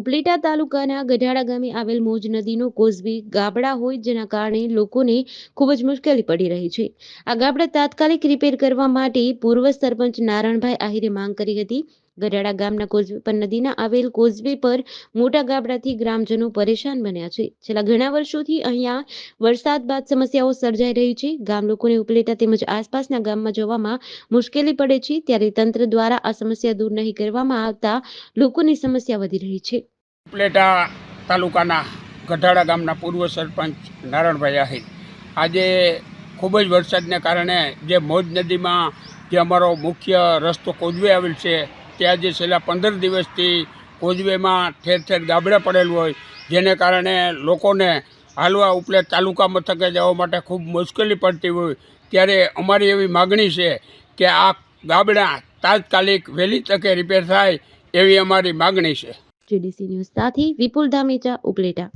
ઉપલેટા તાલુકાના ગઢાડા ગામે આવેલ મોજ નદીનો કોઝવે ગાબડા હોય જેના કારણે લોકોને ખૂબ જ મુશ્કેલી પડી રહી છે. આ ગાબડા તાત્કાલિક રિપેર કરવા માટે પૂર્વ સરપંચ નારણભાઈ આહિરે માંગ કરી હતી. ગઢાડા ગામના કોઝવે પર નદીના આવેલ કોઝવે પર મોટા ગાબડાથી ગ્રામજનો પરેશાન બન્યા છે. છેલ્લા ઘણા વર્ષોથી અહીંયા વરસાદ બાદ સમસ્યાઓ સર્જાઈ રહી છે. ગામ લોકોને ઉપલેટા તેમજ આસપાસના ગામમાં જવામાં મુશ્કેલી પડે છે. ત્યારે તંત્ર દ્વારા આ સમસ્યા દૂર નહીં કરવામાં આવતા લોકોની સમસ્યા વધી રહી છે. ઉપલેટા તાલુકાના ગઢાડા ગામના પૂર્વ સરપંચ નારણભાઈ આહિર. આજે ખૂબ જ વરસાદને કારણે જે મોજ નદીમાં જે અમારો મુખ્ય રસ્તો કોજવે આવેલ છે ત્યાં જે છેલ્લા પંદર દિવસથી કોજવેમાં ઠેર ઠેર ગાબડા પડેલું હોય, જેને કારણે લોકોને હાલવા ઉપલેટ તાલુકા મથકે જવા માટે ખૂબ મુશ્કેલી પડતી હોય, ત્યારે અમારી એવી માગણી છે કે આ ગાબડા તાત્કાલિક વહેલી તકે રિપેર થાય એવી અમારી માગણી છે. જીડીસી ન્યૂઝ સાથે વિપુલ ધામેચા ઉપલેટા.